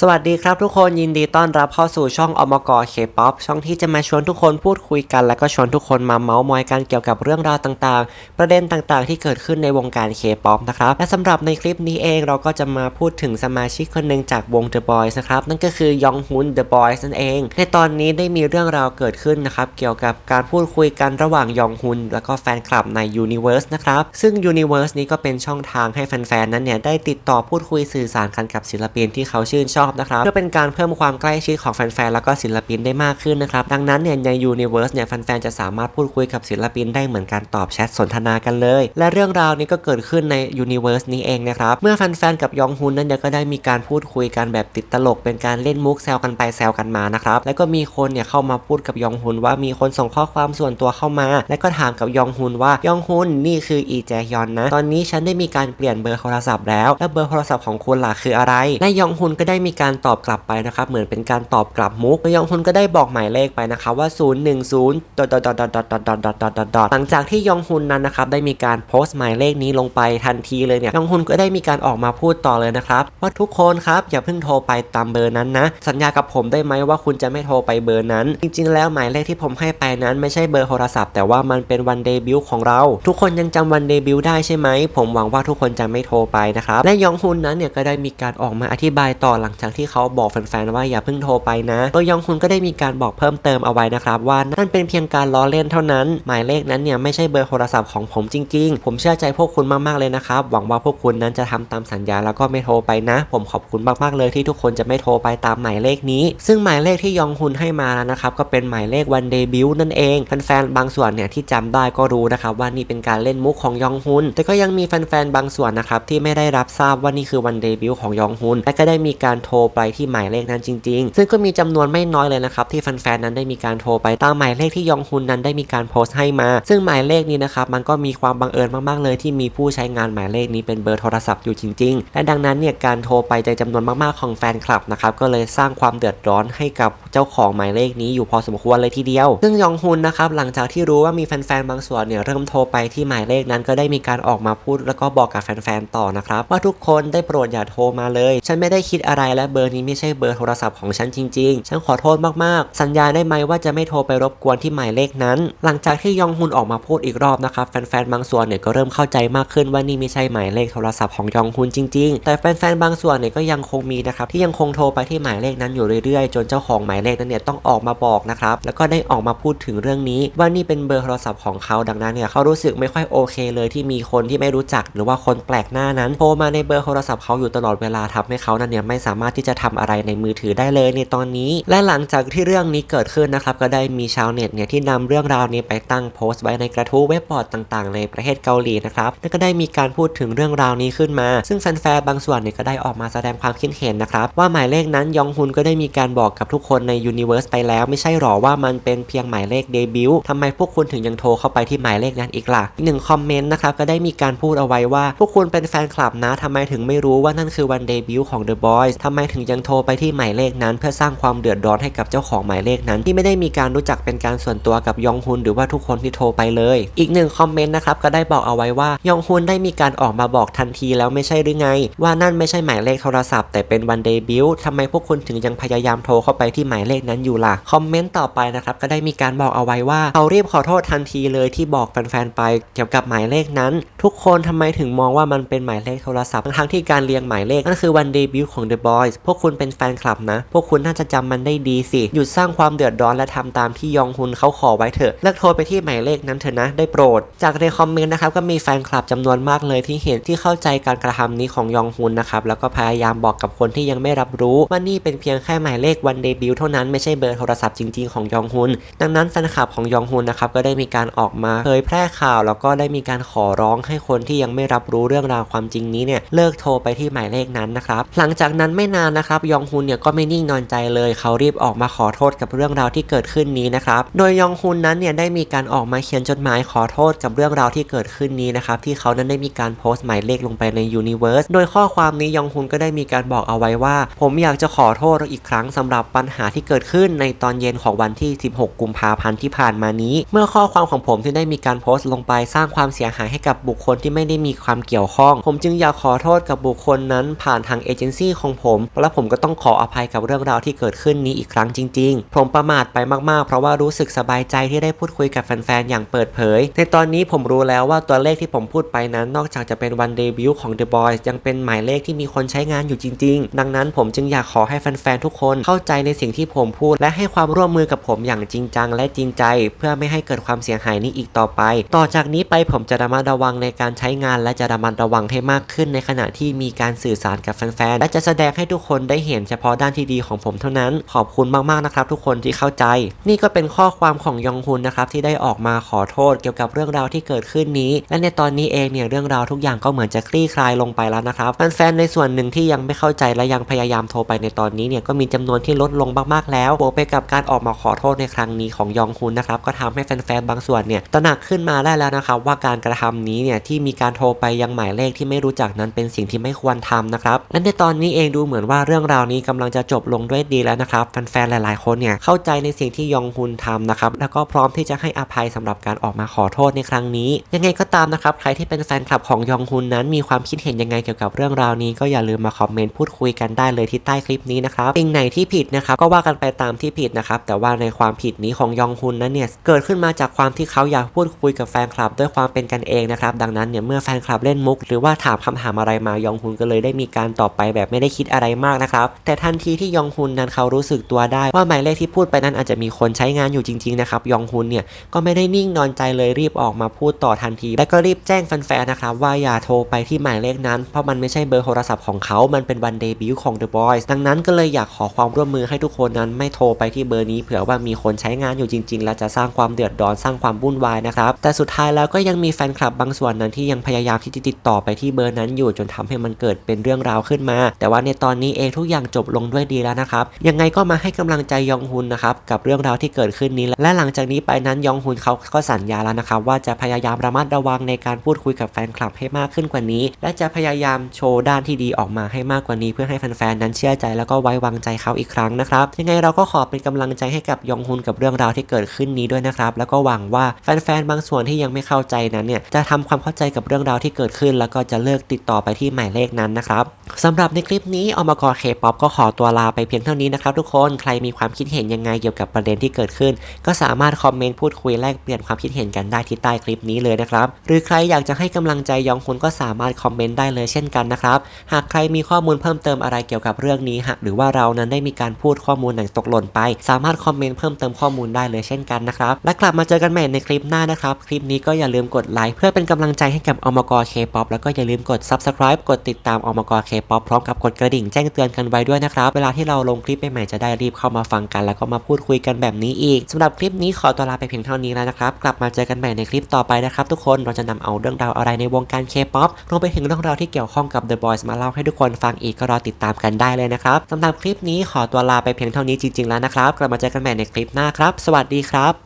สวัสดีครับทุกคนยินดีต้อนรับเข้าสู่ช่องอมกอเคป๊อปช่องที่จะมาชวนทุกคนพูดคุยกัน และก็ชวนทุกคนมาเมาส์มอยกันเกี่ยวกับเรื่องราวต่างๆ ประเด็นต่างๆ ที่เกิดขึ้นในวงการเคป๊อปนะครับและสำหรับในคลิปนี้เองเราก็จะมาพูดถึงสมาชิกคนหนึ่งจากวง The Boys นะครับนั่นก็คือยองฮุน The Boys นั่นเอง ในตอนนี้ได้มีเรื่องราวเกิดขึ้นนะครับเกี่ยวกับการพูดคุยกันระหว่างยองฮุนแล้วก็แฟนคลับใน Universe นะครับซึ่ง Universe นี้ก็เป็นช่องทางให้แฟนๆนั้นเนี่ยได้ติดต่อพูดคุยสื่อสารกันกับศิลปินที่เขาชื่นชอบนะครับเพื่อเป็นการเพิ่มความใกล้ชิดของแฟนๆแล้วก็ศิลปินได้มากขึ้นนะครับดังนั้นเนี่ยใน Universe เนี่ยแฟนๆจะสามารถพูดคุยกับศิลปินได้เหมือนการตอบแชทสนทนากันเลย และเรื่องราวนี้ก็เกิดขึ้นใน Universe นี้เองนะครับเมื่อแฟนๆกับยองฮุนนั้นเนี่ยก็ได้มีการพูดคุยกันแบบติดตลก เป็นการเล่นมุกแซวกันไปแซวกันมานะครับแล้วก็มีคนเนี่ยเข้ามาพูดกับยองฮุนว่ามีคนส่งข้อความส่วนตัวเข้ามา และก็ถามกับยองฮุนว่ายองฮุนนี่คืออีแจยอนนะตอนนี้ฉันได้มีการเปลี่ยนเบอร์โทรศัพท์แล้ว แล้วเบอร์โทรศัพท์ของคุณล่ะคืออะไรและยองฮุนก็ได้มีการตอบกลับไปนะครับ เหมือนเป็นการตอบกลับมุกแล้วยองฮุนก็ได้บอกหมายเลขไปนะครับว่า 010ดอทดอทดอทดอทดอทดอดอทดอดอทหลังจากที่ยองฮุนนั้นนะครับได้มีการโพสต์หมายเลขนี้ลงไปทันทีเลยเนี่ยยองฮุนก็ได้มีการออกมาพูดต่อเลยนะครับว่าทุกคนครับอย่าเพิ่งโทรไปตามเบอร์นั้นนะสัญญากับผมได้ไหมว่าคุณจะไม่โทรไปเบอร์นั้น จริง ๆ แล้วหมายเลขที่ผมให้ไปนั้นไม่ใช่เบอร์โทรศัพท์แต่ว่ามันเป็นวันเดบิวต์ของเรา ทุกคนยังจำวันเดบิวต์ได้ใช่ไหมผมหวังว่าทุกคนจะไม่โทรไปนะครับและยองฮุนนั้นเนี่ยก็ได้มีการออกมาอธิบายต่อหลังจากที่เขาบอกแฟนๆว่าอย่าเพิ่งโทรไปนะโดยยองฮุนก็ได้มีการบอกเพิ่มเติมเอาไว้นะครับว่านั่นเป็นเพียงการล้อเล่นเท่านั้น หมายเลขนั้นเนี่ยไม่ใช่เบอร์โทรศัพท์ของผมจริงๆ ผมเชื่อใจพวกคุณมากๆเลยนะครับ หวังว่าพวกคุณนั้นจะทำตามสัญญาแล้วก็ไม่โทรไปนะ ผมขอบคุณมากๆเลยที่ทุกคนจะไม่โทรไปตามหมายเลขนี้ ซึ่งหมายเลขที่ยองฮุนให้มานะครับก็เป็นหมายเลขวันเดบิวต์นั่นเองแฟนๆบางส่วนเนี่ยที่จำได้ก็รู้นะครับว่านี่เป็นการเล่นมุกของยองฮุนแต่ก็ยังมีแฟนๆบางส่วนนะครับที่ไม่ได้รับทราบว่านี่คือวันเดบิวต์ของยองฮุนและก็ได้มีการโทรไปที่หมายเลขนั้นจริง ๆ ซึ่งก็มีจำนวนไม่น้อยเลยนะครับที่แฟนๆนั้นได้มีการโทรไปตามหมายเลขที่ยองฮุนนั้นได้มีการโพสต์ให้มา ซึ่งหมายเลขนี้นะครับมันก็มีความบังเอิญมากๆเลยที่มีผู้ใช้งานหมายเลขนี้เป็นเบอร์โทรศัพท์อยู่จริง ๆ และดังนั้นเนี่ยการโทรไปในจำนวนมากๆของแฟนคลับนะครับก็เลยสร้างความเดือดร้อนให้กับเจ้าของหมายเลขนี้อยู่พอสมควรเลยทีเดียว ซึ่งยองฮุนนะครับหลังจากที่รู้ว่ามีแฟนๆบางส่วนเนี่ยเริ่มโทรไปที่หมายเลขนั้นก็ได้มีการออกมาพูด แล้วก็บอกกับแฟนๆต่อนะครับว่าทุกคนได้โปรดอย่าโทรมาเลย ฉันไม่ได้คิดอะไรและเบอร์นี้ไม่ใช่เบอร์โทรศัพท์ของฉันจริงๆ ฉันขอโทษมากๆ สัญญาได้ไหมว่าจะไม่โทรไปรบกวนที่หมายเลขนั้น หลังจากที่ยองฮุนออกมาพูดอีกรอบนะครับแฟนๆบางส่วนเนี่ยก็เริ่มเข้าใจมากขึ้นว่านี่ไม่ใช่หมายเลขโทรศัพท์ของยองฮุนจริงๆ แต่แฟนๆบางส่วนเนี่ยก็ยังคงมีนะครับที่ยังคงโทรไปที่หมายเลขนั้นอยู่เรื่อยๆ จนเจ้าของหมายเลขนั้นเนี่ยต้องออกมาบอกนะครับแล้วก็ได้ออกมาพูดถึงเรื่องนี้ ว่านี่เป็นเบอร์โทรศัพท์ของเขาดังนั้นเนี่ยเขารู้สึกไม่ค่อยโอเคเลยที่มีคนที่ไม่รู้จัก หรือว่าคนแปลกหน้านั้นโทรมาในเบอร์โทรศัพท์เขาอยู่ตลอดเวลาทำให้เขานั้นเนี่ยไม่สามารถที่จะทำอะไรในมือถือได้เลยในตอนนี้ และหลังจากที่เรื่องนี้เกิดขึ้นนะครับก็ได้มีชาวเน็ตเนี่ยที่นำเรื่องราวนี้ไปตั้งโพสต์ไว้ในกระทู้เว็บบอร์ดต่างๆ ในประเทศเกาหลีนะครับและก็ได้มีการพูดถึงเรื่องราวนี้ขึ้นมา ซึ่งแฟนๆบางส่วนเนี่ยก็ได้ออกมาแสดงความคิดเห็นนะครับว่าหมายเลขนั้นยองฮุนก็ได้มีการบอกกับทุกคนในยูนิเวอร์สไปแล้ว ไม่ใช่หรอว่ามันเป็นเพียงหมายเลขเดบิวต์ทำไมพวกคุณถึงยังโทรเข้าไปที่หมายเลขนั้นอีกล่ะอีกหนึ่งคอมเมนต์นะครับก็ได้มีการพูดเอาไว้ว่า พวกคุณเป็นแฟนคลับนะทำไมถึงไม่รู้ว่านั่นคือวันเดบิวต์ของ The Boys ทำไมำไมถึงยังโทรไปที่หมายเลขนั้น เพื่อสร้างความเดือดร้อนให้กับเจ้าของหมายเลขนั้น ที่ไม่ได้มีการรู้จักเป็นการส่วนตัวกับยองฮุนหรือว่าทุกคนที่โทรไปเลย อีกหนึ่งคอมเมนต์นะครับก็ได้บอกเอาไว้ว่ายองฮุนได้มีการออกมาบอกทันทีแล้วไม่ใช่หรือไง ว่านั่นไม่ใช่หมายเลขโทรศัพท์แต่เป็นวันเดย์บิวต์ทำไมพวกคุณถึงยังพยายามโทรเข้าไปที่หมายเลขนั้นอยู่ล่ะคอมเมนต์ต่อไปนะครับก็ได้มีการบอกเอาไว้ว่าเขารีบขอโทษทันทีเลยที่บอกแฟนๆไป เกี่ยวกับหมายเลขนั้น ทุกคนทำไมถึงมองว่ามันเป็นหมายเลขโทรศัพท์ทั้งที่การเรียงหมายเลขนั่นคือวันเดบิวต์ของ The Boys พวกคุณเป็นแฟนคลับนะ พวกคุณน่าจะจำมันได้ดีสิ หยุดสร้างความเดือดร้อนและทำตามที่ยองฮุนเขาขอไว้เถอะ เลิกโทรไปที่หมายเลขนั้นเถอะนะ ได้โปรด จากในคอมเมนต์นะครับก็มีแฟนคลับจำนวนมากเลยที่เห็นที่เข้าใจการกระทำนี้ของยองฮุนนะครับ แล้วก็พยายามบอกกับคนที่ยังไม่รับรู้ว่านี่เป็นเพียงแค่หมายเลขวันเดบิวต์เท่านั้นไม่ใช่เบอร์โทรศัพท์จริงๆของยองฮุน ดังนั้นแฟนคลับของยองฮุนนะครับก็ได้มีการออกมาเผยแพร่ข่าว แล้วก็ได้มีการขอร้องให้คนที่ยังไม่รับรู้เรื่องราวความจริงนี้เนี่ยเลิกโทรไปที่หมายเลขนั้นนะครับหลังจากนั้นไม่นานนะครับยองฮุนเนี่ยก็ไม่นิ่งนอนใจเลยเขารีบออกมาขอโทษกับเรื่องราวที่เกิดขึ้นนี้นะครับโดยยองฮุนนั้นเนี่ยได้มีการออกมาเขียนจดหมายขอโทษกับเรื่องราวที่เกิดขึ้นนี้นะครับที่เขานั้นได้มีการโพสต์หมายเลขลงไปในยูนิเวอร์สโดยข้อความนี้ยองฮุนก็ได้มีการบอกเอาไว้ว่า ผมอยากจะขอโทษอีกครั้งสำหรับปัญหาที่เกิดขึ้นในตอนเย็นของวันที่ 16 กุมภาพันธ์ที่ผ่านมานี้ เมื่อข้อความของผมที่ได้มีการโพสต์ลงไปสร้างความเสียหายให้กับบุคคลที่ไม่ได้มีความเกี่ยวข้อง ผมจึงอยากขอโทษกับบุคคลนั้นผ่านทางเอเจนซี่ของผมและผมก็ต้องขออภัยกับเรื่องราวที่เกิดขึ้นนี้อีกครั้งจริงๆ ผมประมาทไปมากๆ เพราะว่ารู้สึกสบายใจที่ได้พูดคุยกับแฟนๆ อย่างเปิดเผย ในตอนนี้ผมรู้แล้วว่าตัวเลขที่ผมพูดไปนั้น นอกจากจะเป็นวันเดบิวต์ของ The Boys ยังเป็นหมายเลขที่มีคนใช้งานอยู่จริงๆ ดังนั้นผมจึงอยากขอให้แฟนๆ ทุกคนเข้าใจในสิ่งที่ผมพูด และให้ความร่วมมือกับผมอย่างจริงจังและจริงใจ เพื่อไม่ให้เกิดความเสียหายนี้อีกต่อไป ต่อจากนี้ไปผมจะระมัดระวังในการใช้งาน และจะระมัดระวังให้มากขึ้นในขณะที่มีการสื่อสารกับแฟนๆ และจะแสดงให้ทุกคนได้เห็นเฉพาะด้านที่ดีของผมเท่านั้น ขอบคุณมากๆนะครับทุกคนที่เข้าใจ นี่ก็เป็นข้อความของยองฮุนนะครับที่ได้ออกมาขอโทษเกี่ยวกับเรื่องราวที่เกิดขึ้นนี้ และในตอนนี้เองเนี่ยเรื่องราวทุกอย่างก็เหมือนจะคลี่คลายลงไปแล้วนะครับแฟนๆในส่วนหนึ่งที่ยังไม่เข้าใจและยังพยายามโทรไปในตอนนี้เนี่ยก็มีจำนวนที่ลดลงมากๆแล้วบวกไปกับการออกมาขอโทษในครั้งนี้ของยองฮุนนะครับก็ทำให้แฟนๆบางส่วนเนี่ยตระหนักขึ้นมาได้แล้วนะครับว่าการกระทำนี้เนี่ยที่มีการโทรไปยังหมายเลขที่ไม่รู้จักนั้นเป็นสิ่งที่ไม่ควรทำนะครับและในตอนนี้เองดูเหมือนมือนว่าเรื่องราวนี้กำลังจะจบลงด้วยดีแล้วนะครับแฟนๆหลาย ๆ คนเนี่ยเข้าใจในสิ่งที่ยองฮุนทำนะครับแล้วก็พร้อมที่จะให้อภัยสำหรับการออกมาขอโทษในครั้งนี้ ยังไงก็ตามนะครับใครที่เป็นแฟนคลับของยองฮุนนั้นมีความคิดเห็นยังไงเกี่ยวกับเรื่องราวนี้ก็อย่าลืมมาคอมเมนต์พูดคุยกันได้เลยที่ใต้คลิปนี้นะครับสิ่งไหนที่ผิดนะครับก็ว่ากันไปตามที่ผิดนะครับแต่ว่าในความผิดนี้ของยองฮุนนั้นเนี่ยเกิดขึ้นมาจากความที่เขาอยากพูดคุยกับแฟนคลับด้วยความเป็นกันเองนะครับดังนั้นเนี่ยเมื่อแฟนคลับเล่นมุก หรือว่าถามคำถามอะไรมายองฮุนก็เลยได้มีการตอบไปแบบไม่ได้คิดอะไรมากนะครับ แต่ทันทีที่ยองฮุนนั้นเขารู้สึกตัวได้ ว่าหมายเลขที่พูดไปนั้นอาจจะมีคนใช้งานอยู่จริงๆนะครับยองฮุนเนี่ยก็ไม่ได้นิ่งนอนใจเลยรีบออกมาพูดต่อทันที และก็รีบแจ้งแฟนๆนะครับว่าอย่าโทรไปที่หมายเลขนั้น เพราะมันไม่ใช่เบอร์โทรศัพท์ของเขา มันเป็นวันเดบิวต์ของ The Boys ดังนั้นก็เลยอยากขอความร่วมมือให้ทุกคนนั้นไม่โทรไปที่เบอร์นี้เผื่อว่ามีคนใช้งานอยู่จริง ๆ และจะสร้างความเดือดร้อนสร้างความวุ่นวายนะครับแต่สุดท้ายแล้วก็ยังมีแฟนคลับบางส่วนนั้นที่ยังพยายามที่จะติดต่อไปที่เบอร์นั้นอยู่จนทำให้มันเกิดเป็นเรื่องราวขึ้นมา แต่ว่าในตอนนี้เองทุกอย่างจบลงด้วยดีแล้วนะครับ ยังไงก็มาให้กำลังใจยองฮุนนะครับกับเรื่องราวที่เกิดขึ้นนี้และหลังจากนี้ไปนั้นยองฮุนเขาก็สัญญาแล้วนะครับว่าจะพยายามระมัดระวังในการพูดคุยกับแฟนคลับให้มากขึ้นกว่านี้ และจะพยายามโชว์ด้านที่ดีออกมาให้มากกว่านี้ เพื่อให้แฟนๆนั้นเชื่อใจแล้วก็ไว้วางใจเขาอีกครั้งนะครับยังไงเราก็ขอเป็นกำลังใจให้กับยองฮุนกับเรื่องราวที่เกิดขึ้นนี้ด้วยนะครับแล้วก็หวังว่าแฟนๆบางส่วนที่ยังไม่เข้าใจนั้นเนี่ยจะทำความเข้าใจกับเรื่องราวที่เกิดขึ้น แล้วก็จะเลิกติดต่อไปที่หมายเลขนั้นนะครับสำหรับในคลิปนี้อมมกรเคป๊อปก็ขอตัวลาไปเพียงเท่านี้นะครับทุกคนใครมีความคิดเห็นยังไงเกี่ยวกับประเด็นที่เกิดขึ้น ก็สามารถคอมเมนต์พูดคุยแลกเปลี่ยนความคิดเห็นกันได้ที่ใต้คลิปนี้เลยนะครับ หรือใครอยากจะให้กำลังใจยองฮุนก็สามารถคอมเมนต์ได้เลยเช่นกันนะครับหากใครมีข้อมูลเพิ่มเติมอะไรเกี่ยวกับเรื่องนี้หากหรือว่าเรานั้นได้มีการพูดข้อมูลไหนตกหล่นไป สามารถคอมเมนต์เพิ่มเติมข้อมูลได้เลยเช่นกันนะครับและกลับมาเจอกันใหม่ในคลิปหน้านะครับคลิปนี้ก็อย่าลืมกดไลค์เพื่อเป็นกำลังใจให้กับอมกรเคป๊อปแล้วก็อย่าลืมกด subscribe กดติดตามอมกรเคป๊อปพร้อมกับกดกระดิ่งแจ้งเตือนกันไว้ด้วยนะครับ เวลาที่เราลงคลิปใหม่ๆจะได้รีบเข้ามาฟังกัน แล้วก็มาพูดคุยกันแบบนี้อีกสำหรับคลิปนี้ขอตัวลาไปเพียงเท่านี้แล้วนะครับ กลับมาเจอกันใหม่ในคลิปต่อไปนะครับทุกคนเราจะนำเอาเรื่องราวอะไรในวงการเคป๊อปรวมไปถึงเรื่องราวที่เกี่ยวข้องกับ The Boys มาเล่าให้ทุกคนฟังอีกก็รอติดตามกันได้เลยนะครับสำหรับคลิปนี้ขอตัวลาไปเพียงเท่านี้จริงๆแล้วนะครับ กลับมาเจอกันใหม่ในคลิปหน้าครับ สวัสดีครับ